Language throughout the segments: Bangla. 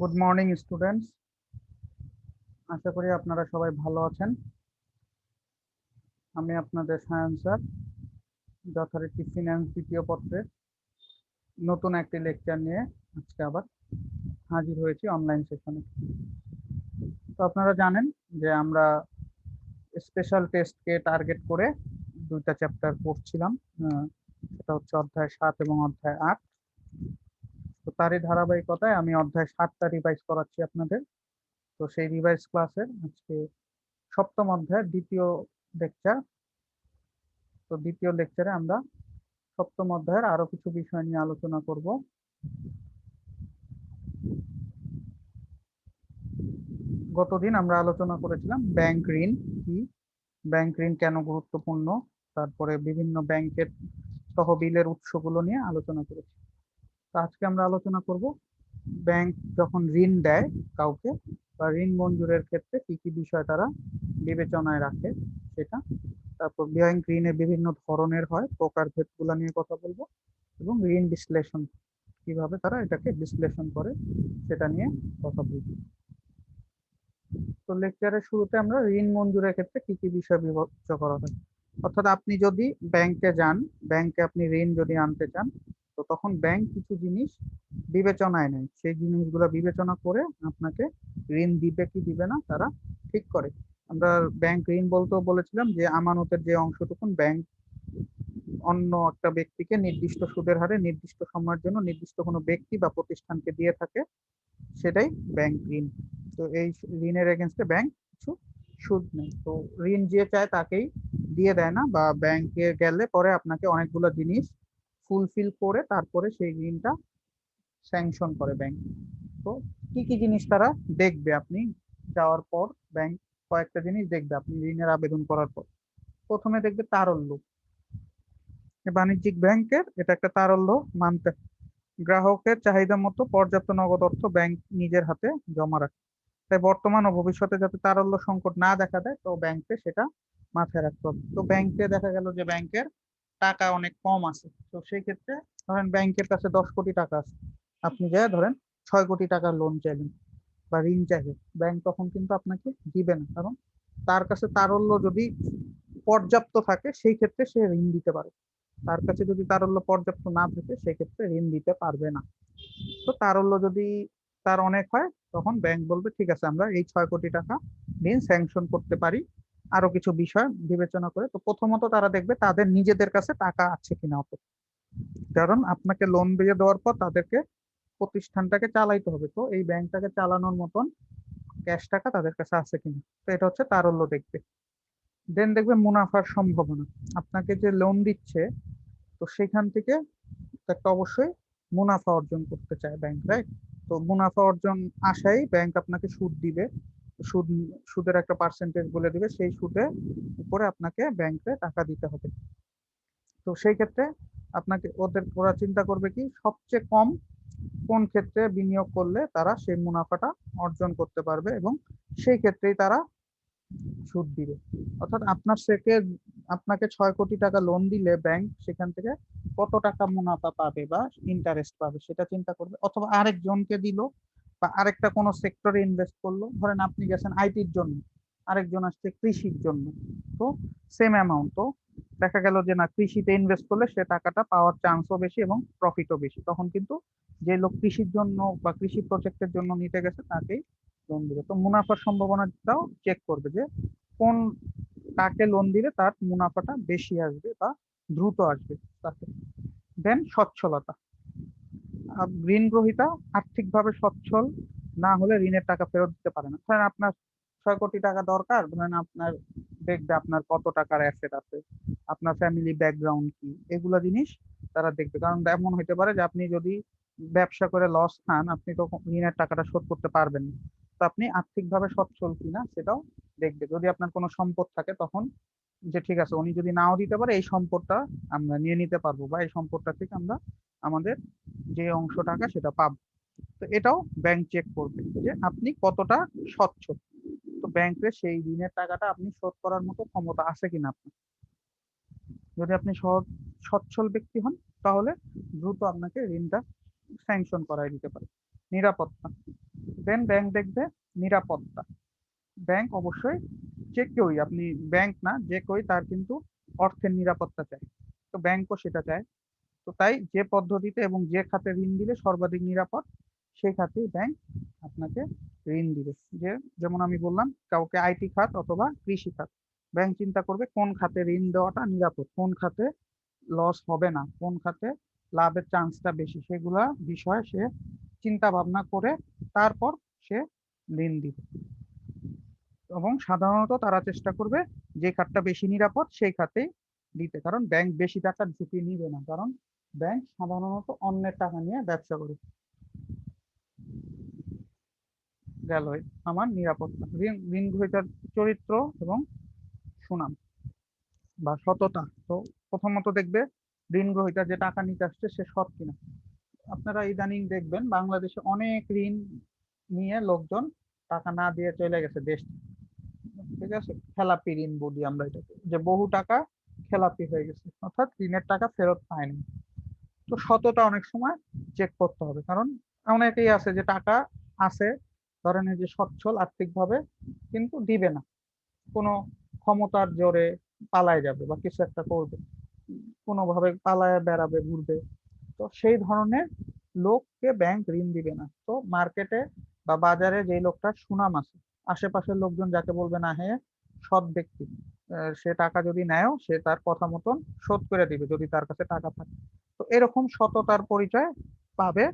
গুড মর্নিং স্টুডেন্টস আশা করি আপনারা সবাই ভালো আছেন। আমি আপনাদের সায়ন যথারীতি ফিনান্স দ্বিতীয় পত্রের নতুন একটি লেকচার নিয়ে আজকে আবার হাজির হয়েছি অনলাইন সেশনে তো আপনারা জানেন যে আমরা স্পেশাল টেস্টকে টার্গেট করে দুইটা চ্যাপ্টার পড়ছিলাম সেটা হচ্ছে অধ্যায় সাত এবং অধ্যায় আট। তারই ধারাবাহিকতায় আমি অধ্যায় সাতটা রিভাইজ করাচ্ছি আপনাদের। তো সেই রিভাইজ ক্লাসের আজকে সপ্তম অধ্যায়ের দ্বিতীয় লেকচার তো দ্বিতীয় লেকচারে আমরা সপ্তম অধ্যায়ের আরও কিছু বিষয় নিয়ে আলোচনা করব। গতদিন আমরা আলোচনা করেছিলাম ব্যাংক ঋণ কি? ব্যাংক ঋণ কেন গুরুত্বপূর্ণ? তারপরে বিভিন্ন ব্যাংকের তহবিলের উৎসগুলো নিয়ে আলোচনা করেছি। আজকে আমরা আলোচনা করব ব্যাংক যখন ঋণ দেয় কাউকে বা ঋণ মঞ্জুরের ক্ষেত্রে কি কি বিষয় তারা বিবেচনায় রাখে সেটা, তারপর ব্যাংক ঋণের বিভিন্ন ধরনের হয় প্রকারভেদগুলো নিয়ে কথা বলব এবং ঋণ বিশ্লেষণ, কীভাবে তারা এটাকে বিশ্লেষণ করে সেটা নিয়ে কথা বলব। তো লেকচারের শুরুতে আমরা ঋণ মঞ্জুরের ক্ষেত্রে কি কি বিষয় বিবেচ্য করা হয়? অর্থাৎ আপনি যদি ব্যাংকে যান, ব্যাংকে আপনি ঋণ যদি আনতে চান তো তখন ব্যাংক কিছু জিনিস বিবেচনায় নেয়। সেই জিনিসগুলো বিবেচনা করে আপনাকে ঋণ দিবে কি দিবে না তারা ঠিক করে। আমরা ব্যাংক ঋণ বলতেও বলেছিলাম যে আমানতের যে অংশটুকুন ব্যাংক অন্য একটা ব্যক্তিকে নির্দিষ্ট সুদের হারে নির্দিষ্ট সময়ের জন্য নির্দিষ্ট কোনো ব্যক্তি বা প্রতিষ্ঠানকে দিয়ে থাকে, সেটাই ব্যাংক ঋণ। তো এই ঋণের এগেনস্টে ব্যাংক কিছু সুদ নেই তো ঋণ যে চায় তাকেই দিয়ে দেয় না বা ব্যাংকে গেলে পরে আপনাকে অনেকগুলো জিনিস ফুলফিল করে তারপরে সেই ঋণটা স্যাংশন করে ব্যাংক তো কি কি জিনিস তারা দেখবে আপনি? যাওয়ার পর ব্যাংক কয়েকটা জিনিস দেখবে আপনি ঋণের আবেদন করার পর। প্রথমে দেখবে তারল্য। বাণিজ্যিক ব্যাংকের এটা একটা তারল্য মানতে গ্রাহকের চাহিদা মতো পর্যাপ্ত নগদ অর্থ ব্যাংক নিজের হাতে জমা রাখে। তাই বর্তমান ও ভবিষ্যতে যাতে তারল্য সংকট না দেখা দেয়, তো ব্যাংকে সেটা মাথায় রাখতে হবে। তো ব্যাংকে দেখা গেল যে ব্যাংকের টাকা অনেক কম আছে। তো সেই ক্ষেত্রে ধরেন ব্যাংকের কাছে দশ কোটি টাকা আছে। আপনি যা ধরেন ছয় কোটি টাকার লোন চাইলেন বা ঋণ চাইলেন। ব্যাংক তখন কিন্তু আপনাকে দিবে না। কারণ তার কাছে তারল্য যদি পর্যাপ্ত থাকে, সেই ক্ষেত্রে সে ঋণ দিতে পারে। তার কাছে যদি তারল্য পর্যাপ্ত না থাকে, সেই ক্ষেত্রে ঋণ দিতে পারবে না। তো তারল্য যদি তার অনেক হয়, তখন ব্যাংক বলবে, ঠিক আছে, আমরা এই ছয় কোটি টাকা ঋণ স্যাংশন করতে পারি। আরও কিছু বিষয় বিবেচনা করে, তো প্রথমত তারা দেখবে তাদের নিজেদের কাছে টাকা আছে কিনা অত। কারণ আপনাকে লোন দিয়ে দেওয়ার পর তাদেরকে প্রতিষ্ঠানটাকে চালাইতে হবে, তো এই ব্যাংকটাকে চালানোর মতন ক্যাশ টাকা তাদের কাছে আছে কিনা, তো এটা হচ্ছে তারল্য দেখবে। দেন দেখবে মুনাফার সম্ভাবনা, আপনাকে যে লোন দিচ্ছে, তো সেখান থেকে একটা অবশ্যই মুনাফা অর্জন করতে চায় ব্যাংক রাইট তো মুনাফা অর্জন আশাই ব্যাংক আপনাকে সুদ দিবে। সুদ, সুদের একটা পার্সেন্টেজ বলে দিবে, সেই সুদে উপরে আপনাকে ব্যাংকে টাকা দিতে হবে। তো সেই ক্ষেত্রে আপনাকে, ওদের, ওরা চিন্তা করবে কি, সবচেয়ে কম কোন ক্ষেত্রে বিনিয়োগ করলে তারা সেই মুনাফাটা অর্জন করতে পারবে এবং সেই ক্ষেত্রেই তারা সুদ দিবে। অর্থাৎ আপনার থেকে, আপনাকে ছয় কোটি টাকা লোন দিলে ব্যাংক সেখান থেকে কত টাকা মুনাফা পাবে বা ইন্টারেস্ট পাবে সেটা চিন্তা করবে, অথবা আরেকজনকে দিল বা আরেকটা কোনো সেক্টরে ইনভেস্ট করল। ধরেন আপনি গেছেন আইটির জন্য আরেকজন আসছে কৃষির জন্য। তো সেম অ্যামাউন্ট তো দেখা গেল যে না কৃষিতে ইনভেস্ট করলে সে টাকাটা পাওয়ার চান্সও বেশি এবং প্রফিটও বেশি। তখন কিন্তু যে লোক কৃষির জন্য বা কৃষি প্রজেক্টের জন্য নিতে গেছে তাকেই লোন দিবে। তো মুনাফার সম্ভাবনাটাও চেক করবে যে কোন কাকে লোন দিলে তার মুনাফাটা বেশি আসবে বা দ্রুত আসবে তাকে দেন স্বচ্ছলতা আহ, ঋণ গ্রহীতা আর্থিকভাবে সচ্ছল, না হলে ঋণের টাকা ফেরত দিতে পারে না। ধরেন আপনার ছয় কোটি টাকা দরকার, ধরেন আপনার দেখবে আপনার কত টাকার অ্যাসেট আছে, আপনার ফ্যামিলি ব্যাকগ্রাউন্ড কি, এগুলো জিনিস তারা দেখবে। কারণ এমন হতে পারে যে আপনি যদি ব্যবসা করে লস খান, আপনি তো ঋণের টাকাটা শোধ করতে পারবেন তো আপনি আর্থিকভাবে সচ্ছল কিনা সেটাও দেখবে। যদি আপনার কোনো সম্পদ থাকে, তখন যে ঠিক আছে, উনি যদি নাও দিতে পারে, এই সম্পদটা আমরা নিয়ে নিতে পারব বা এই সম্পদটা থেকে আমরা আমাদের যে অংশ টাকা সেটা পাবো। তো এটাও ব্যাংক চেক করবে যে আপনি কতটা স্বচ্ছ। তো ব্যাংকে সেই ঋণের টাকাটা আপনি শোধ করার মতো ক্ষমতা আছে কিনা আপনার। যদি আপনি সচ্ছল ব্যক্তি হন, তাহলে দ্রুত আপনাকে ঋণটা স্যাংশন করাই দিতে পারে। নিরাপত্তা। দেন ব্যাংক দেখবে নিরাপত্তা। ব্যাংক অবশ্যই যে কেউই, আপনি ব্যাংক না, যে কেউই তার কিন্তু অর্থের নিরাপত্তা চায়। তো ব্যাংকও সেটা চায়। তো তাই যে পদ্ধতিতে এবং যে খাতে ঋণ দিলে সর্বাধিক নিরাপদ, সেই খাতেই ব্যাংক আপনাকে ঋণ দিবে। যে যেমন আমি বললাম, কাউকে আইটি খাত অথবা কৃষি খাত ব্যাংক চিন্তা করবে কোন খাতে ঋণ দেওয়াটা নিরাপদ, কোন খাতে লস হবে না, কোন খাতে লাভের চান্সটা বেশি, সেগুলা বিষয়ে সে চিন্তা ভাবনা করে তারপর সে ঋণ দিবে। এবং সাধারণত তারা চেষ্টা করবে যে খাতটা বেশি নিরাপদ, সেই খাতেই দিতে। কারণ ব্যাংক বেশি টাকার ঝুঁকি নিবে না। কারণ ব্যাংক সাধারণত অন্যের টাকা নিয়ে ব্যবসা করে। গেল আমার নিরাপত্তা। ঋণ গ্রহীতার চরিত্র এবং সুনাম বা সততা। তো প্রথমত দেখবে ঋণ গ্রহীতা যে টাকা নিতে আসছে সে সৎ কিনা। আপনারা ইদানিং দেখবেন বাংলাদেশে অনেক ঋণ নিয়ে লোকজন টাকা না দিয়ে চলে গেছে দেশ। ঠিক আছে? খেলাপি ঋণ বলি আমরা এটাকে, যে বহু টাকা খেলাপি হয়ে গেছে, অর্থাৎ ঋণের টাকা ফেরত পায়নি তো সততা অনেক সময় চেক করতে হবে, কারণ অনেকেই আছে যে টাকা আছে, ধরেন যে সচ্ছল আর্থিকভাবে, কিন্তু দিবে না। কোনো ক্ষমতার জোরে পালায় যাবে বা কিছু একটা করবে, কোনোভাবে পালায় বেড়াবে, ঘুরবে। তো সেই ধরনের লোককে ব্যাংক ঋণ দিবে না। তো মার্কেটে বা বাজারে যে লোকটার সুনাম আছে আশেপাশের লোকজন যাকে বলবে না হ্যাঁ সৎ ব্যক্তি সে টাকা যদি নেয়ও, সে তার কথা মতন শোধ করে দিবে যদি তার কাছে টাকা থাকে। তো এরকম সততার পরিচয় পাবে,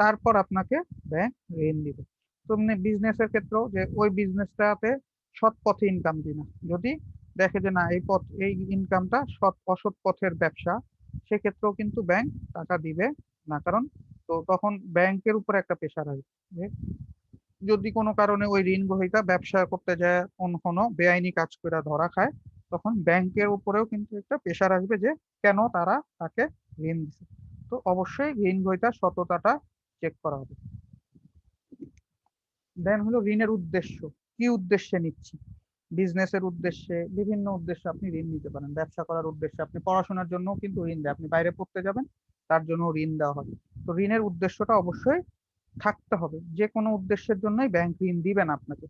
তারপর আপনাকে ব্যাংক ঋণ দিবে। তেমনি বিজনেসের ক্ষেত্রেও যে ওই বিজনেসটাতে সৎ পথে ইনকাম দিনা যদি দেখে যে না, এই পথ, এই ইনকামটা সৎ, অসৎ পথের ব্যবসা, সেক্ষেত্রেও কিন্তু ব্যাংক টাকা দিবে না। কারণ তো তখন ব্যাংকের উপর একটা প্রেশার আসবে যদি কোনো কারণে ওই ঋণ গ্রহীতা ব্যবসা করতে যায় কোন কোনো বেআইনি কাজ করে ধরা খায়, তখন ব্যাংকের উপরেও কিন্তু একটা প্রেশার আসবে যে কেন তারা তাকে ঋণ দিছে। তো অবশ্যই ঋণ গ্রহীতার সততাটা চেক করা হবে। দেন হলো ঋণের উদ্দেশ্য। কি উদ্দেশ্যে নিচ্ছি? বিজনেসের উদ্দেশ্যে, বিভিন্ন উদ্দেশ্যে আপনি ঋণ নিতে পারেন। ব্যবসা করার উদ্দেশ্যে আপনি পড়াশোনার জন্য কিন্তু ঋণ দেয়। আপনি বাইরে পড়তে যাবেন, তার জন্য ঋণ দেওয়া হয়। তো ঋণের উদ্দেশ্যটা অবশ্যই থাকতে হবে। যে কোনো উদ্দেশ্যের জন্যই ব্যাংক ঋণ দিবেন আপনাকে।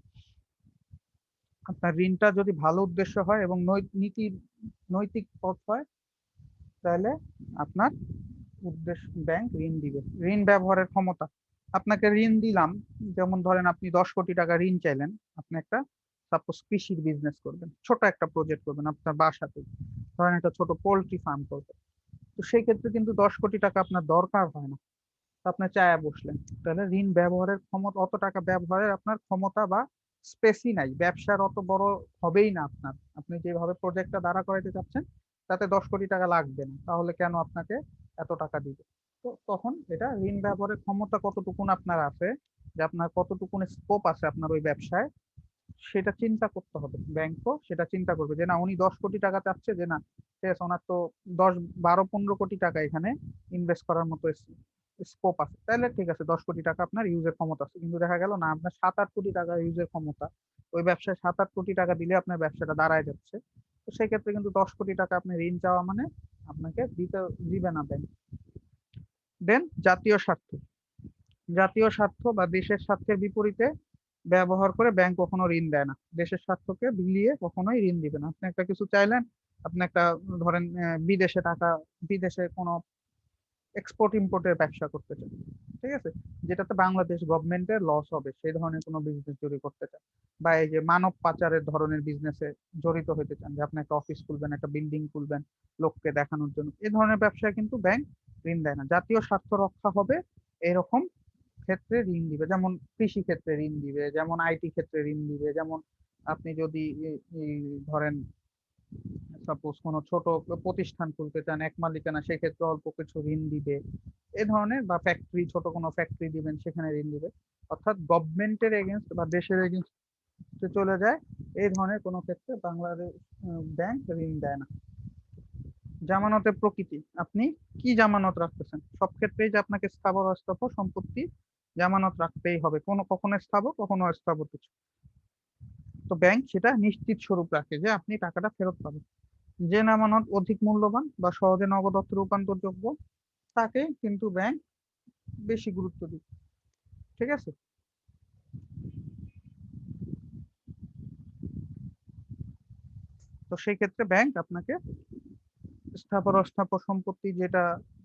আপনার ঋণটা যদি ভালো উদ্দেশ্য হয় এবং নীতি, নৈতিক পথ হয়, তাহলে আপনার উদ্দেশ্য ব্যাংক ঋণ দিবে। ঋণ ব্যবহারের ক্ষমতা। আপনাকে ঋণ দিলাম, যেমন ধরেন আপনি দশ কোটি টাকা ঋণ চাইলেন, আপনি একটা সাপোজ কৃষির বিজনেস করবেন, ছোট একটা প্রজেক্ট করবেন আপনার বাসাতে। ধরেন একটা ছোট পোল্ট্রি ফার্ম করবেন। তো সেই ক্ষেত্রে কিন্তু দশ কোটি টাকা আপনার দরকার হয় না। তো আপনি চায়া বসলেন। তাহলে ঋণ ব্যবহারের ক্ষমতা, অত টাকা ব্যবহারের আপনার ক্ষমতা বা স্পেসই নাই। ব্যবসার অত বড় হবেই না আপনার। আপনি যেভাবে প্রজেক্টটা দাঁড়া করাইতে চাচ্ছেন, তাতে দশ কোটি টাকা লাগবে না। তাহলে কেন আপনাকে এত টাকা দিবে? তো তখন এটা ঋণ ব্যবহারের ক্ষমতা কতটুকুন আপনার আছে, যে আপনার কতটুকুন স্কোপ আছে আপনার ওই ব্যবসায়, সেটা চিন্তা করতে হবে। ব্যাংকও সেটা চিন্তা করবে যে না, উনি দশ কোটি টাকা চাচ্ছে যে না, ঠিক আছে, ওনার তো দশ, বারো, পনেরো কোটি টাকা এখানে ইনভেস্ট করার মতো স্কোপ আছে। তাহলে ঠিক আছে, দশ কোটি টাকা আপনার ইউজের ক্ষমতা আছে। কিন্তু দেখা গেল না, আপনার সাত আট কোটি টাকা ইউজের ক্ষমতা। ওই ব্যবসায় সাত আট কোটি টাকা দিলে আপনার ব্যবসাটা দাঁড়ায় যাচ্ছে। তো সেই ক্ষেত্রে কিন্তু দশ কোটি টাকা আপনি ঋণ চাওয়া মানে আপনাকে দিতে, দিবে না ব্যাংক দেন জাতীয় স্বার্থ। জাতীয় স্বার্থ বা দেশের স্বার্থের বিপরীতে ব্যবহার করে ব্যাংক কখনো ঋণ দেয় না। দেশের স্বার্থকে বিলিয়ে কখনোই ঋণ দিবে না। আপনি একটা কিছু চাইলেন, আপনি একটা, ধরেন বিদেশে টাকা, বিদেশে কোনো এক্সপোর্ট ইম্পোর্টের ব্যবসা করতে চান ঠিক আছে? যেটাতে বাংলাদেশ গভর্নমেন্টের লস হবে, সেই ধরনের কোনো বিজনেস যদি করতে চান বা এই যে মানব পাচারের ধরনের বিজনেসে জড়িত হতে চান, যে আপনি একটা অফিস খুলবেন, একটা বিল্ডিং খুলবেন, লোককে দেখানোর জন্য এই ধরনের ব্যবসায় কিন্তু ব্যাংক ঋণ দেয় না। জাতীয় স্বার্থ রক্ষা হবে, এরকম ক্ষেত্রে ঋণ দিবে। যেমন কৃষি ক্ষেত্রে ঋণ দিবে, যেমন আইটি ক্ষেত্রে ঋণ দিবে, যেমন আপনি যদি ধরেন সাপোজ কোনো ছোট প্রতিষ্ঠান খুলতে চান, এক মালিকানা, সেক্ষেত্রে অল্প কিছু ঋণ দিবে। এ ধরনের বা ফ্যাক্টরি ছোট কোনো ফ্যাক্টরি দিবেন, সেখানে ঋণ দিবে। অর্থাৎ গভর্নমেন্টের এগেনস্ট বা দেশের এগেনস্ট চলে যায়, এই ধরনের কোনো ক্ষেত্রে বাংলাদেশ ব্যাংক ঋণ দেয় না। জামানতের প্রকৃতি, আপনি কি জামানত রাখতেছেন? সব ক্ষেত্রেই যে আপনাকে স্থাবর অস্থাবর সম্পত্তি জামানত রাখতেই হবে। কোনো, কখনো স্থাবর, কখনো অস্থাবর কিছু। তো ব্যাংক সেটা নিশ্চিত স্বরূপ রাখে যে আপনি টাকাটা ফেরত পাবেন। যে আমানত অধিক মূল্যবান বা সহজে নগদ অর্থে রূপান্তরযোগ্য, তাকে কিন্তু ব্যাংক বেশি গুরুত্ব দিবে। ঠিক আছে? তো সেই ক্ষেত্রে ব্যাংক আপনাকে স্থাপন অস্থাপর সম্পত্তি যেটা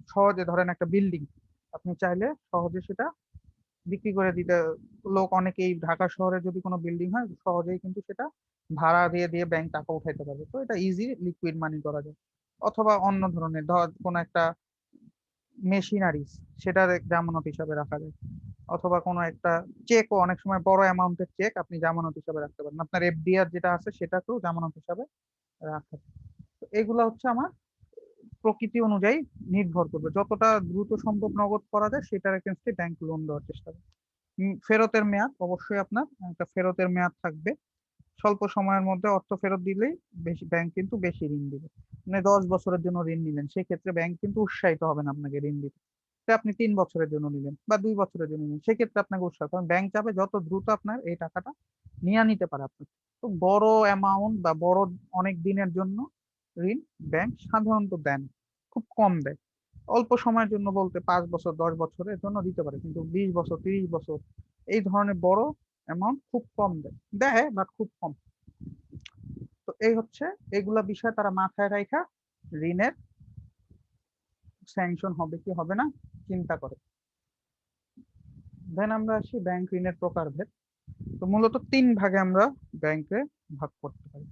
সহজে ধরেন একটা বিল্ডিং আপনি চাইলে সহজে সেটা বিক্রি করে দিতে, লোক অনেকেই ঢাকা শহরে যদি কোনো বিল্ডিং হয়, সহজেই কিন্তু সেটা ভাড়া দিয়ে দিয়ে ব্যাংক টাকা উঠাইতে পারবে। তো এটা ইজি লিকুইড মানি করা যায়। অথবা অন্য ধরনের, ধর কোনো একটা মেশিনারিজ সেটা জামানত হিসাবে রাখা যায়। অথবা কোনো একটা চেকও অনেক সময় বড় অ্যামাউন্টের চেক আপনি জামানত হিসাবে রাখতে পারেন। আপনার এফডিআর যেটা আছে সেটাকেও জামানত হিসাবে রাখা। তো এগুলো হচ্ছে আমার প্রকৃতি অনুযায়ী নির্ভর করবে। যতটা দ্রুত সম্ভব নগদ করা যায়, সেটার এগেনস্টে ব্যাংক লোন দেওয়ার চেষ্টা করবে। ফেরতের মেয়াদ অবশ্যই আপনার, একটা ফেরতের মেয়াদ থাকবে। স্বল্প সময়ের মধ্যে অর্থ ফেরত দিলেই বেশি ব্যাংক কিন্তু বেশি ঋণ দিবে। মানে দশ বছরের জন্য ঋণ নিলেন, সেক্ষেত্রে ব্যাংক কিন্তু উৎসাহিত হবে না আপনাকে ঋণ দিতে। আপনি তিন বছরের জন্য নিলেন বা দুই বছরের জন্য নিলেন, সেক্ষেত্রে আপনাকে উৎসাহ কারণ ব্যাংক চাবে যত দ্রুত আপনার এই টাকাটা নিয়ে নিতে পারে আপনার তো বড় অ্যামাউন্ট বা বড় অনেক দিনের জন্য ঋণ ব্যাংক সাধারণত দেন, খুব কম দেয়। অল্প সময়ের জন্য বলতে পাঁচ বছর, দশ বছরের জন্য দিতে পারে, কিন্তু বিশ বছর, তিরিশ বছর, এই ধরনের বড় অ্যামাউন্ট খুব কম দেয়। দেয় বাট খুব কম। তো এই হচ্ছে, এগুলা বিষয় তারা মাথায় রাখা ঋণের স্যাংশন হবে কি হবে না, চিন্তা করে। দেন আমরা আসি ব্যাংক ঋণের প্রকারভেদ। তো মূলত তিন ভাগে আমরা ব্যাংকে ভাগ করতে পারি।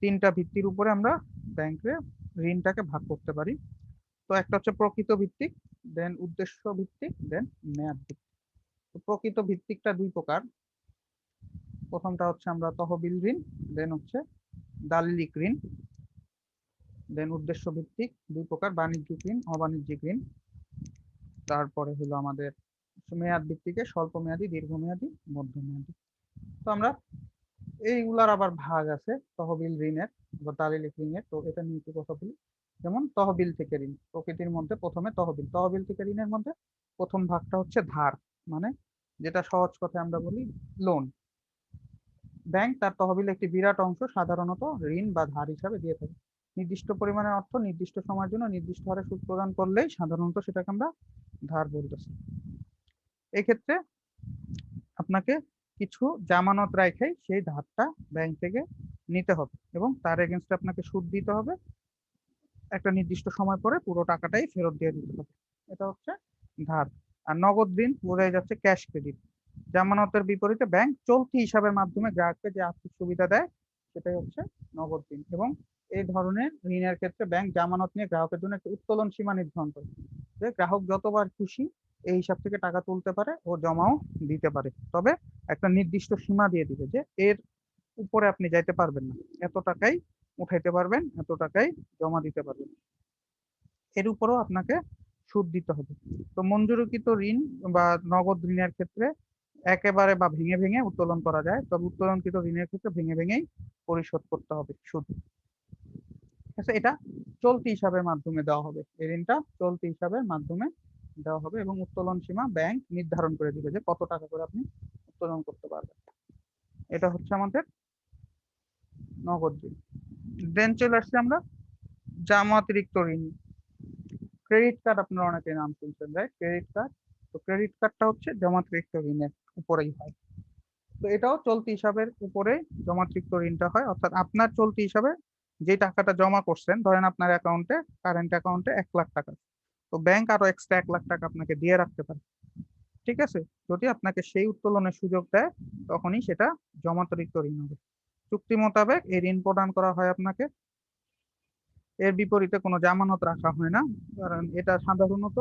তিনটা ভিত্তির উপরে আমরা ব্যাংকে ঋণটাকে ভাগ করতে পারি। তো একটা হচ্ছে প্রকৃত ভিত্তিক দেন উদ্দেশ্য ভিত্তিক দেন মেয়াদ ভিত্তিক। প্রকৃত ভিত্তিকটা দুই প্রকার। প্রথমটা হচ্ছে আমরা তহবিল ঋণ দেন হচ্ছে দালিলিক ঋণ দেন উদ্দেশ্য ভিত্তিক দুই প্রকার, বাণিজ্যিক ঋণ, অবাণিজ্যিক ঋণ। তারপরে হলো আমাদের মেয়াদ ভিত্তিকে স্বল্প মেয়াদি দীর্ঘমেয়াদী, মধ্যমেয়াদী। তো আমরা এইগুলার আবার ভাগ আছে, তহবিল ঋণের বা দালিলিক ঋণের। তো এটা নিয়ে একটু কথা বলি। যেমন তহবিল থেকে ঋণ, প্রকৃতির মধ্যে প্রথমে তহবিল। তহবিল থেকে ঋণের মধ্যে প্রথম ভাগটা হচ্ছে ধার। মানে যেটা সহজ কথায় আমরা বলি লোন ব্যাংক তার তহবিল একটি বিরাট অংশ সাধারণত ঋণ বা ধার হিসাবে দিয়ে থাকে। নির্দিষ্ট পরিমাণের অর্থ নির্দিষ্ট সময়ের জন্য নির্দিষ্ট হারে সুদ প্রদান করলেই সাধারণত সেটাকে আমরা ধার বলতেছি। এক্ষেত্রে আপনাকে কিছু জামানত রাখাই সেই ধারটা ব্যাংক থেকে নিতে হবে এবং তার এগেনস্টে আপনাকে সুদ দিতে হবে। একটা নির্দিষ্ট সময় পরে পুরো টাকাটাই ফেরত দিয়ে দিতে হবে। এটা হচ্ছে ধার। আর নগদ ঋণ বোঝাই যাচ্ছে ক্যাশ ক্রেডিট জামানতের বিপরীতে ব্যাংক চলতি হিসাবের মাধ্যমে গ্রাহককে যে আর্থিক সুবিধা দেয়, সেটাই হচ্ছে নগদ ঋণ এবং এই ধরনের ঋণের ক্ষেত্রে ব্যাংক জামানত নিয়ে গ্রাহকের জন্য একটি উত্তোলন সীমা নির্ধারণ করে যে গ্রাহক যতবার খুশি এই হিসাব থেকে টাকা তুলতে পারে ও জমাও দিতে পারে। তবে একটা নির্দিষ্ট সীমা দিয়ে দিবে যে এর উপরে আপনি যাইতে পারবেন না। এত টাকাই উঠাইতে পারবেন, এত টাকাই জমা দিতে পারবেন। এর উপরও আপনাকে সুদ দিতে হবে। তো মঞ্জুরকৃত ঋণ বা নগদ ঋণের ক্ষেত্রে একেবারে বা ভেঙে ভেঙে উত্তোলন করা যায়। তবে উত্তোলনকৃত ঋণের ক্ষেত্রে ভেঙে ভেঙেই পরিশোধ করতে হবে সুদ। আচ্ছা এটা চলতি হিসাবের মাধ্যমে দেওয়া হবে। এই ঋণটা চলতি হিসাবের মাধ্যমে দেওয়া হবে এবং উত্তোলন সীমা ব্যাংক নির্ধারণ করে দিবে যে কত টাকা করে আপনি উত্তোলন করতে পারবেন। এটা হচ্ছে আমাদের নগদ ঋণ। দেন চলে আসছি আমরা জামাতিরিক্ত ঋণ ক্রেডিট কার্ড আপনারা অনেকে নাম শুনছেন রাইট ক্রেডিট কার্ড তো ক্রেডিট কার্ডটা হচ্ছে জমাতিরিক্ত ঋণের উপরেই হয়। তো এটাও চলতি হিসাবের উপরে জমাতিরিক্ত ঋণটা হয়, অর্থাৎ আপনার চলতি হিসাবে যে টাকাটা জমা করছেন, ধরেন আপনার অ্যাকাউন্টে কারেন্ট অ্যাকাউন্টে এক লাখ টাকা। তো ব্যাংক আরও এক্সট্রা এক লাখ টাকা আপনাকে দিয়ে রাখতে পারে। ঠিক আছে? যদি আপনাকে সেই উত্তোলনের সুযোগ দেয়, তখনই সেটা জমাতিরিক্ত ঋণ হবে। চুক্তি মোতাবেক এই ঋণ প্রদান করা হয় আপনাকে। এর বিপরীতে কোনো জামানত রাখা হয় না, কারণ এটা সাধারণত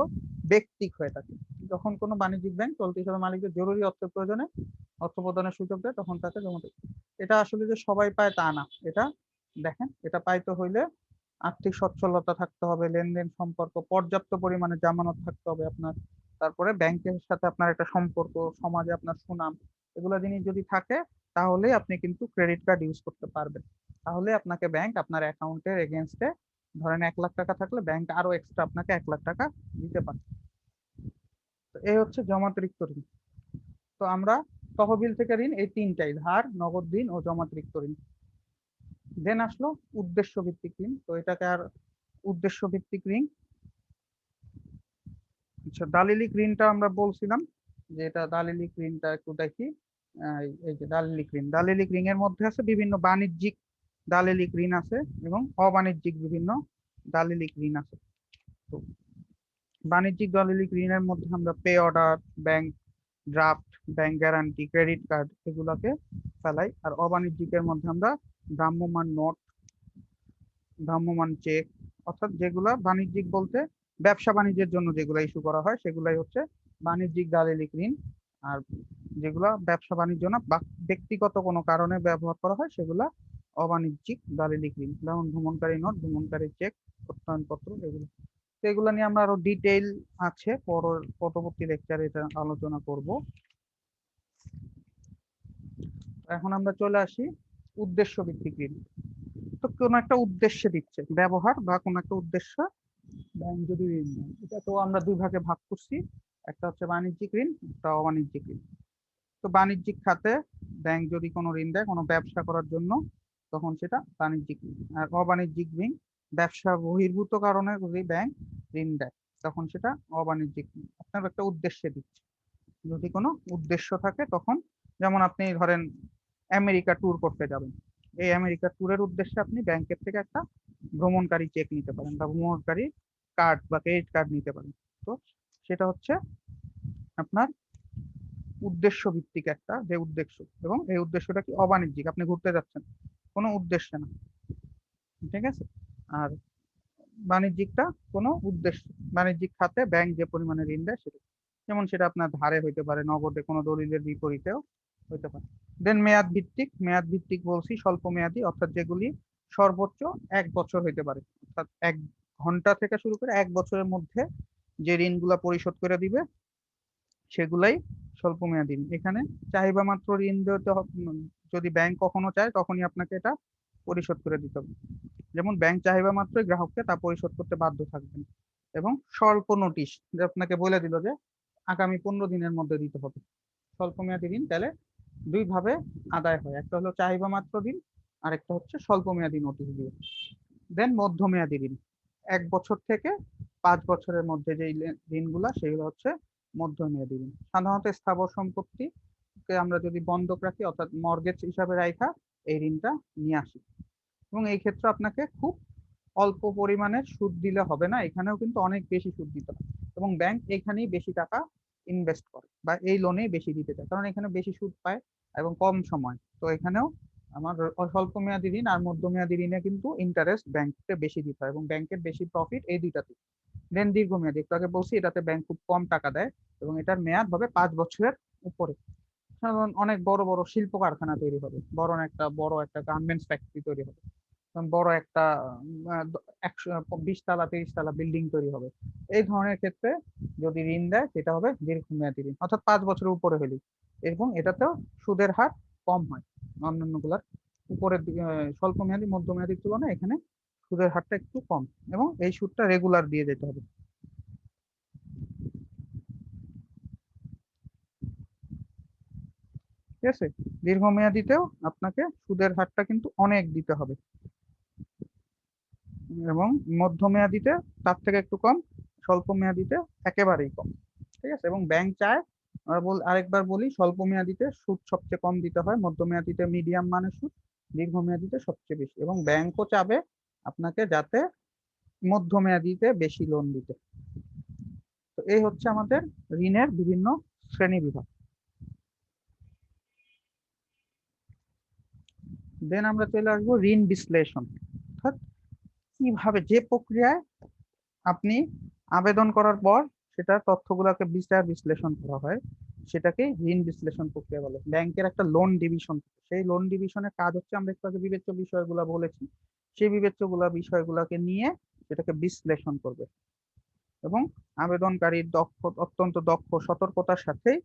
ব্যক্তিক হয়ে থাকে। যখন কোনো বাণিজ্যিক ব্যাংক চলতি হিসাবে মালিকদের জরুরি অর্থের প্রয়োজনে অর্থ প্রদানের সুযোগ দেয়, তখন তাকে জমা দেয়। এটা আসলে যে সবাই পায় তা না। এটা দেখেন, এটা পাইতে হইলে আর্থিক সচ্ছলতা থাকতে হবে, লেনদেন সম্পর্ক, পর্যাপ্ত পরিমাণে জামানত থাকতে হবে আপনার। তারপরে ব্যাংকের সাথে আপনার একটা সম্পর্ক, সমাজে আপনার সুনাম, এগুলো জিনিস যদি থাকে তাহলে আপনি কিন্তু ক্রেডিট কার্ড ইউজ করতে পারবেন। তাহলে আপনাকে ব্যাংক আপনার অ্যাকাউন্টের এগেনস্টে ধরেন এক লাখ টাকা থাকলে ব্যাংক আরও এক্সট্রা আপনাকে এক লাখ টাকা দিতে পারে। তো এই হচ্ছে জমাতিরিক্ত ঋণ। তো আমরা তহবিল থেকে ঋণ, এই তিনটাই, ধার, নগদ ঋণ ও জমাতিরিক্ত ঋণ। দেন আসলো উদ্দেশ্য ভিত্তিক ঋণ। তো এটাকে আর উদ্দেশ্য ভিত্তিক ঋণ আচ্ছা দালিলিক ঋণটা আমরা বলছিলাম যে এটা দালিলিক ঋণটা একটু দেখি। এই যে দালিলিক ঋণ, দালিলিক ঋণের মধ্যে আছে বিভিন্ন বাণিজ্যিক দালিলিক ঋণ আছে এবং অবাণিজ্যিক বিভিন্ন দালিলিক ঋণ আছে। তো বাণিজ্যিক দালিলিক ঋণের মধ্যে আমরা pay order, bank draft, bank guarantee, credit card এগুলাকে ফেলাই। আর অবাণিজ্যিকের মধ্যে আমরা ভ্রাম্যমান নোট ভ্রাম্যমান চেক, অর্থাৎ যেগুলা বাণিজ্যিক বলতে ব্যবসা বাণিজ্যের জন্য যেগুলো ইস্যু করা হয়, সেগুলাই হচ্ছে বাণিজ্যিক দালিলিক ঋণ। আর যেগুলা ব্যবসা বাণিজ্য না ব্যক্তিগত কোনো কারণে ব্যবহার করা হয়, সেগুলা অবাণিজ্যিক দালিলিক ঋণ যেমন ভ্রমণকারী নোট, ভ্রমণকারী চেক প্রত্যয়নপত্র, এগুলো। তো এগুলো নিয়ে আমরা আরও ডিটেইল আছে পর- পরবর্তী লেকচারে এটা আলোচনা করব। এখন আমরা চলে আসি উদ্দেশ্য ভিত্তিক ঋণ। তো কোনো একটা উদ্দেশ্যে দিচ্ছে, ব্যবহার বা কোনো একটা উদ্দেশ্য ব্যাংক যদি ঋণ নেয়। এটা তো আমরা দুই ভাগে ভাগ করছি, একটা হচ্ছে বাণিজ্যিক ঋণ, একটা অবাণিজ্যিক ঋণ। তো বাণিজ্যিক খাতে ব্যাংক যদি কোনো ঋণ দেয় কোনো ব্যবসা করার জন্য তখন সেটা বাণিজ্যিক আর অবাণিজ্যিক ঋণ, ব্যবসা বহির্ভূত কারণে যদি ব্যাংক ঋণ দেয়, তখন সেটা অবাণিজ্যিক আপনার একটা উদ্দেশ্যে দিচ্ছে। যদি কোনো উদ্দেশ্য থাকে, তখন যেমন আপনি ধরেন আমেরিকা ট্যুর করতে যাবেন। এই আমেরিকা ট্যুরের উদ্দেশ্যে আপনি ব্যাংকের থেকে একটা ভ্রমণকারী চেক নিতে পারেন বা ভ্রমণকারী কার্ড বা ক্রেডিট কার্ড নিতে পারেন। তো সেটা হচ্ছে আপনার উদ্দেশ্য ভিত্তিক একটা যে উদ্দেশ্য। এবং এই উদ্দেশ্যটা কি অবাণিজ্যিক? আপনি ঘুরতে যাচ্ছেন। কোনো উদ্দেশ্যে না। ঠিক আছে? আর বাণিজ্যিকটা কোনো উদ্দেশ্য, বাণিজ্যিক খাতে ব্যাংক যে পরিমাণে ঋণ দেয় সেটা, যেমন সেটা আপনার ধারে হইতে পারে, নগদে কোনো দলিলের বিপরীতেও হইতে পারে। দেন মেয়াদ ভিত্তিক মেয়াদ ভিত্তিক বলছি স্বল্প মেয়াদি, অর্থাৎ যেগুলি সর্বোচ্চ এক বছর হইতে পারে। অর্থাৎ এক ঘণ্টা থেকে শুরু করে এক বছরের মধ্যে যে ঋণগুলা পরিশোধ করে দিবে, সেগুলাই স্বল্প মেয়াদী। এখানে চাহিদা মাত্র ঋণ দিতে যদি ব্যাংক কখনো চায়, তখনই আপনাকে এটা পরিশোধ করে দিতে হবে। যেমন ব্যাংক চাহিদা মাত্রই গ্রাহককে, তা পরিশোধ করতে বাধ্য থাকবেন। এবং স্বল্প নোটিশ যে আপনাকে বলে দিল যে, আগামী পনেরো দিনের মধ্যে দিতে হবে। স্বল্প মেয়াদী ঋণ তাহলে দুই ভাবে আদায় হয়। একটা হলো চাহিদা মাত্র ঋণ আর একটা হচ্ছে স্বল্প মেয়াদী নোটিশ দিয়ে। দেন মধ্যমেয়াদী ঋণ। এক বছর থেকে পাঁচ বছরের মধ্যে যে ঋণগুলা, সেগুলো হচ্ছে মধ্যমেয়াদী ঋণ। সাধারণত স্থাবর সম্পত্তিকে আমরা যদি বন্ধক রাখি, অর্থাৎ মর্গেজ হিসাবে রাখা এই ঋণটা নিয়ে আসি। এবং এই ক্ষেত্রে আপনাকে খুব অল্প পরিমাণে সুদ দিলে হবে না, এখানেও কিন্তু অনেক বেশি সুদ দিতে হয়। এবং ব্যাংক এখানেই বেশি টাকা ইনভেস্ট করে বা এই লোনেই বেশি দিতে চায়, কারণ এখানে বেশি সুদ পায় এবং কম সময়। তো এখানেও আমার স্বল্প মেয়াদী ঋণ আর মধ্যমেয়াদী ঋণে কিন্তু ইন্টারেস্ট ব্যাংককে বেশি দিতে হয় এবং ব্যাংকের বেশি প্রফিট এই দুইটাতে দেন দীর্ঘমেয়াদী, একটু আগে বলছি, এটাতে ব্যাংক খুব কম টাকা দেয় এবং এটার মেয়াদ হবে পাঁচ বছরের উপরে। কারণ অনেক বড় বড় শিল্প কারখানা তৈরি হবে। বড় একটা বড় একটা গার্মেন্টস ফ্যাক্টরি তৈরি হবে। বড় একটা একশো, বিশ তালা, তিরিশ তালা বিল্ডিং তৈরি হবে। এই ধরনের ক্ষেত্রে যদি ঋণ দেয়, সেটা হবে দীর্ঘমেয়াদী ঋণ। অর্থাৎ পাঁচ বছরের উপরে হলে এবং এটাতেও সুদের হার কম হয়। অন্যান্যগুলার উপরের স্বল্প মেয়াদী মধ্যমেয়াদীর তুলনায় এখানে সুদের হারটা একটু কম। এবং এই সুদটা রেগুলার দিয়ে যেতে হবে। ঠিক আছে? দীর্ঘমেয়াদীতেও আপনাকে সুদের হারটা কিন্তু অনেক দিতে হবে। এবং মধ্যমেয়াদীতে তার থেকে একটু কম স্বল্প মেয়াদীতে একেবারেই কম। ঠিক আছে? এবং ব্যাংক চায় আরেকবার বলি স্বল্প মেয়াদীতে সুদ সবচেয়ে কম দিতে হয়, মধ্যমেয়াদীতে মিডিয়াম মানে সুদ, দীর্ঘমেয়াদীতে সবচেয়ে বেশি। এবং ব্যাংকও চাবে আপনাকে যাতে মধ্যমেয়াদীতে বেশি লোন দিতে। তো এই হচ্ছে আমাদের ঋণের বিভিন্ন শ্রেণি বিভাগ। দেন আমরা চলে আসব ঋণ বিশ্লেষণ। অর্থাৎ কীভাবে যে প্রক্রিয়ায় আপনি আবেদন করার পর সেটা তথ্যগুলোকে বিচার বিশ্লেষণ করা হয়, সেটাকে ঋণ বিশ্লেষণ প্রক্রিয়া বলে। ব্যাংকের একটা লোন ডিভিশন সেই লোন ডিভিশনের কাজ হচ্ছে, আমরা একটু আগে বিবেচ্য বিষয়গুলো বলেছি। সেই বিবেচ্যগুলা বিষয়গুলোকে নিয়ে সেটাকে বিশ্লেষণ করবে। এবং আবেদনকারীর দক্ষ, অত্যন্ত দক্ষ, সতর্কতার সাথেই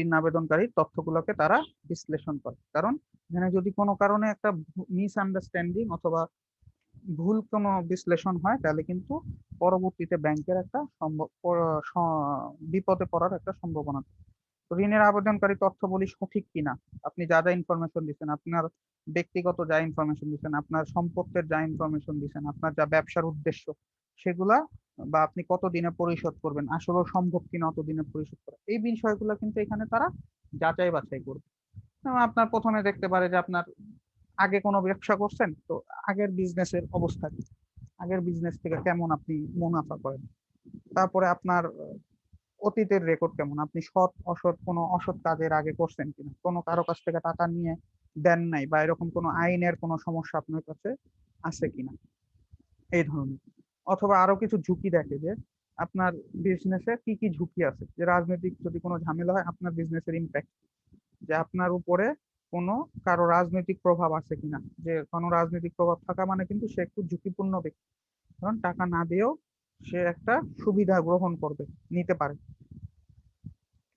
ঋণ আবেদনকারীর তথ্যগুলোকে তারা বিশ্লেষণ করে। কারণ এখানে যদি কোনো কারণে একটা মিসআন্ডারস্ট্যান্ডিং অথবা ভুল কোনো বিশ্লেষণ হয়, তাহলে কিন্তু পরবর্তীতে ব্যাংকের একটা বিপদে পড়ার একটা সম্ভাবনা ঋণের আবেদনকারী তথ্য বলি সঠিক কিনা? আপনি যা যা ইনফরমেশন দিচ্ছেন, আপনার ব্যক্তিগত যা ইনফরমেশন দিচ্ছেন, আপনার সম্পত্তির যা ইনফরমেশন দিচ্ছেন, আপনার যা ব্যবসার উদ্দেশ্য, সেগুলা বা আপনি কত দিনে পরিশোধ করবেন? আসলে সম্ভব কিনা অত দিনে পরিশোধ করা? এই বিষয়গুলো কিন্তু এখানে তারা যাচাই বাছাই করবে। আপনার প্রথমে দেখতে পারে যে আপনার আগে কোনো ব্যবসা করছেন, তো আগের বিজনেসের অবস্থা আগের বিজনেস থেকে কেমন আপনি মুনাফা করেন? তারপরে আপনার অতীতের রেকর্ড কেমন? আপনি সৎ, অসৎ, কোনো অসৎ কাজের আগে করছেন কিনা? কোনো কারও কাছ থেকে টাকা নিয়ে দেন নাই বা এরকম কোনো আইনের কোনো সমস্যা আপনার কাছে আছে কিনা? এই ধরনের। অথবা আরও কিছু ঝুঁকি দেখে যে আপনার বিজনেসে কি কি ঝুঁকি আছে? যে রাজনৈতিক যদি কোনো ঝামেলা হয়, আপনার বিজনেসের ইম্প্যাক্ট যে আপনার উপরে কোনো কারও রাজনৈতিক প্রভাব আছে কিনা? যে কোনো রাজনৈতিক প্রভাব থাকা মানে কিন্তু সে একটু ঝুঁকিপূর্ণ ব্যক্তি। কারণ টাকা না দিয়েও সে একটা সুবিধা গ্রহণ করবে, নিতে পারে।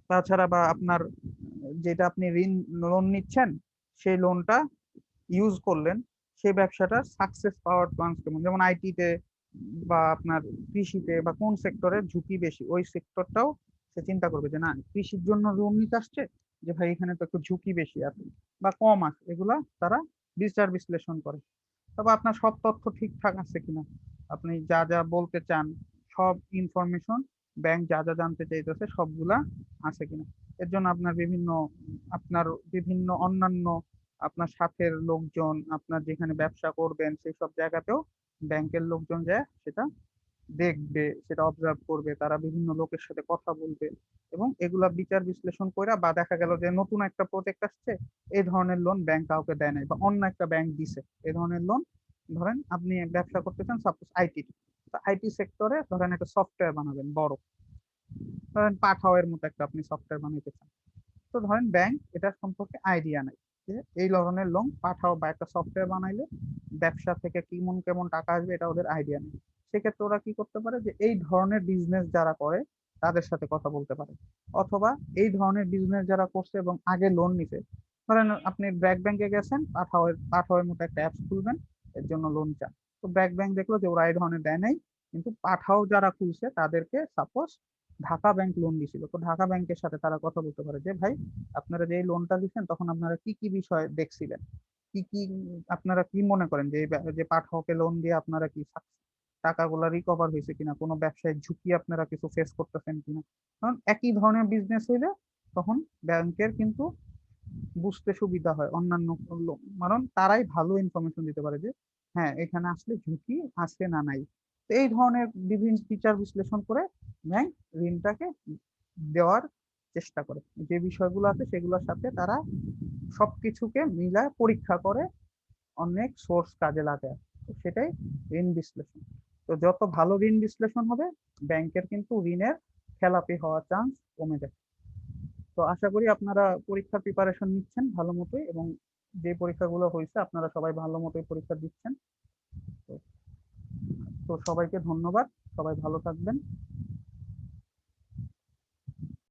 তাছাড়া বা আপনার যেটা আপনি ঋণ লোন নিচ্ছেন, সেই লোনটা ইউজ করলেন সেই ব্যবসাটার সাকসেস পাওয়ার চান্স কেমন? যেমন আইটিতে বা আপনার কৃষিতে বা কোন সেক্টরের ঝুঁকি বেশি, ওই সেক্টরটাও সে চিন্তা করবে যে, না, কৃষির জন্য লোন নিতে আসছে? যে ভাই, এখানে তো একটু ঝুঁকি বেশি আছে বা কম আছে এগুলা তারা বিচার বিশ্লেষণ করে। তবে আপনার সব তথ্য ঠিকঠাক আছে কিনা? আপনি যা যা বলতে চান, সব ইনফরমেশন ব্যাংক যা যা জানতে চাইতেছে সবগুলা আছে কিনা? এর জন্য আপনার বিভিন্ন আপনার বিভিন্ন অন্যান্য, আপনার সাথের লোকজন, আপনার যেখানে ব্যবসা করবেন, সেই সব জায়গাতেও ব্যাংকের লোকজন যায়, সেটা দেখবে, সেটা অবজার্ভ করবে, তারা বিভিন্ন লোকের সাথে কথা বলবে এবং এগুলা বিচার বিশ্লেষণ করে বা দেখা গেল যে নতুন একটা প্রজেক্ট আসছে, এই ধরনের লোন ব্যাংক কাউকে দেয় নাই বা অন্য একটা ব্যাংক দিছে, এই ধরনের লোন ধরেন আপনি ব্যবসা করতে চান সাপোজ আইটি আইটি সেক্টরে ধরেন একটা সফটওয়্যার বানাবেন, বড়। ধরেন পাঠাওয়ের মতো একটা আপনি সফটওয়্যার বানাইতে চান। তো ধরেন ব্যাংক এটা সম্পর্কে আইডিয়া নাই যে এই ধরনের লোন পাঠাও বা একটা সফটওয়্যার বানাইলে ব্যবসা থেকে কেমন কেমন টাকা আসবে এটা ওদের আইডিয়া নেই। সেক্ষেত্রে ওরা কি করতে পারে যে, এই ধরনের বিজনেস যারা করে, তাদের সাথে কথা বলতে পারে। অথবা এই ধরনের বিজনেস যারা করছে এবং আগে লোন নিছে, ধরেন আপনি ব্র্যাক ব্যাংকে গেছেন, পাঠাওয়ের পাঠাওয়ের মতো একটা অ্যাপস খুলবেন, এর জন্য লোন চান। তো ব্র্যাক ব্যাংক দেখল যে, ওরা এই ধরনের দেয় নাই, কিন্তু পাঠাও যারা খুলছে, তাদেরকে সাপোজ ঢাকা ব্যাংক লোন দিছিল। তো ঢাকা ব্যাংকের সাথে তারা কথা বলতে পারে যে, ভাই, আপনারা যে লোনটা দিচ্ছেন তখন আপনারা কি কি বিষয় দেখছিলেন? কি কি আপনারা কি মনে করেন যে যে পাঠককে লোন দিয়ে আপনারা কি টাকাগুলো রিকভার হয়েছে কিনা? কোনো ব্যবসায়িক ঝুঁকি আপনারা কিছু ফেস করতেছেন কিনা? কারণ একই ধরনের বিজনেস হইলে তখন ব্যাংকের কিন্তু বুঝতে সুবিধা হয় অন্যান্য কারণ তারাই ভালো ইনফরমেশন দিতে পারে যে হ্যাঁ এখানে আসলে ঝুঁকি আছে না নাই। তো এই ধরনের বিভিন্ন বিচার বিশ্লেষণ করে ব্যাংক ঋণটাকে দেওয়ার চেষ্টা করে। যে বিষয়গুলো আছে সেগুলোর সাথে তারা সবকিছুকে মিলায় পরীক্ষা করে অনেক সোর্স কাজে লাগায় তো সেটাই ঋণ বিশ্লেষণ। তো যত ভালো ঋণ বিশ্লেষণ হবে, ব্যাংকের কিন্তু ঋণের খেলাপি হওয়ার চান্স কমে যায় তো আশা করি আপনারা পরীক্ষার প্রিপারেশন নিচ্ছেন ভালো মতোই এবং যে পরীক্ষাগুলো হয়েছে আপনারা সবাই ভালো মতোই পরীক্ষা দিচ্ছেন। তো- তো সবাইকে ধন্যবাদ। সবাই ভালো থাকবেন।